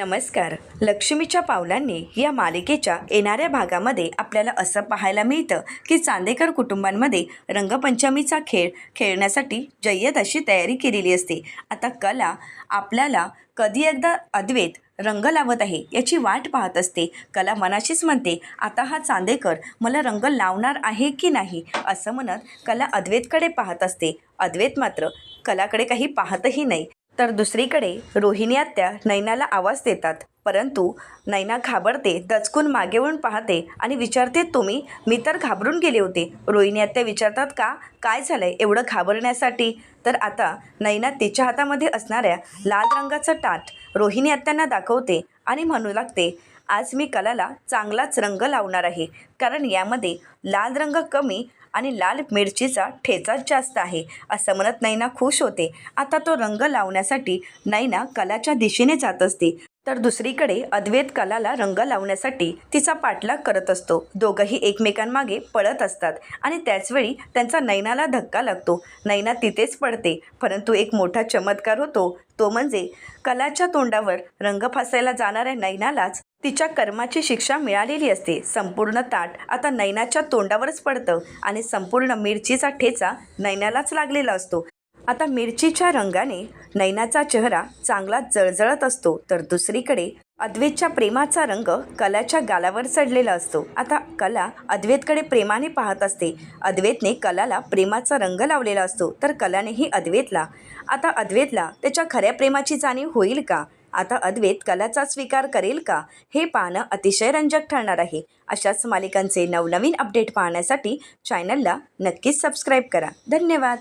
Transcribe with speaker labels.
Speaker 1: नमस्कार. लक्ष्मीच्या पावलांनी या मालिकेच्या येणाऱ्या भागामध्ये आपल्याला असं पाहायला मिळतं की चांदेकर कुटुंबांमध्ये रंगपंचमीचा खेळ खेळण्यासाठी जय्यत अशी तयारी केलेली असते. आता कला आपल्याला कधी एकदा अद्वैत रंग लावत आहे याची वाट पाहत असते. कला मनाशीच म्हणते आता हा चांदेकर मला रंग लावणार आहे की नाही? असं म्हणत कला अद्वैतकडे पाहत असते. अद्वैत मात्र कलाकडे काही पाहतही नाही. तर दुसरीकडे रोहिणी आत्या नैनाला आवाज देतात. परंतु नैना घाबरते दचकून मागे वळून पाहते आणि विचारते तुम्ही मी तर घाबरून गेले होते. रोहिणी आत्या विचारतात का काय झालंय एवढं घाबरण्यासाठी तर आता नैना तिच्या हातामध्ये असणाऱ्या लाल रंगाचं टाट रोहिणी आत्यांना दाखवते आणि म्हणू लागते आज मी कलाला चांगलाच रंग लावणार आहे. कारण यामध्ये लाल रंग कमी आणि लाल मिरचीचा ठेचाच जास्त आहे. असं म्हणत नैना खुश होते. आता तो रंग लावण्यासाठी नैना कलाच्या दिशेने जात असते. तर दुसरीकडे अद्वैत कलाला रंग लावण्यासाठी तिचा पाठलाग करत असतो. दोघंही एकमेकांमागे पळत असतात आणि त्याचवेळी त्यांचा नैनाला धक्का लागतो. नैना तिथेच पडते. परंतु एक मोठा चमत्कार होतो. तो म्हणजे कलाच्या तोंडावर रंग फासायला जाणाऱ्या नैनालाच तिच्या कर्माची शिक्षा मिळालेली असते. संपूर्ण ताट आता नैनाच्या तोंडावरच पडतं आणि संपूर्ण मिरचीचा ठेचा नैनालाच लागलेला असतो. आता मिरचीच्या रंगाने नैनाचा चेहरा चांगला जळजळत असतो तर दुसरीकडे अद्वैतच्या प्रेमाचा रंग कलाच्या गालावर चढलेला असतो. आता कला अद्वैतकडे प्रेमाने पाहत असते. अद्वैतने कलाला प्रेमाचा रंग लावलेला असतो तर कलानेही अद्वैतला. आता अद्वैतला त्याच्या खऱ्या प्रेमाची जाणीव होईल का? आता अद्वैत कलाचा स्वीकार करेल का? हे पाहणं अतिशय रंजक ठरणार आहे. अशाच मालिकांचे नवनवीन अपडेट पाहण्यासाठी चॅनलला नक्कीच सबस्क्राईब करा. धन्यवाद.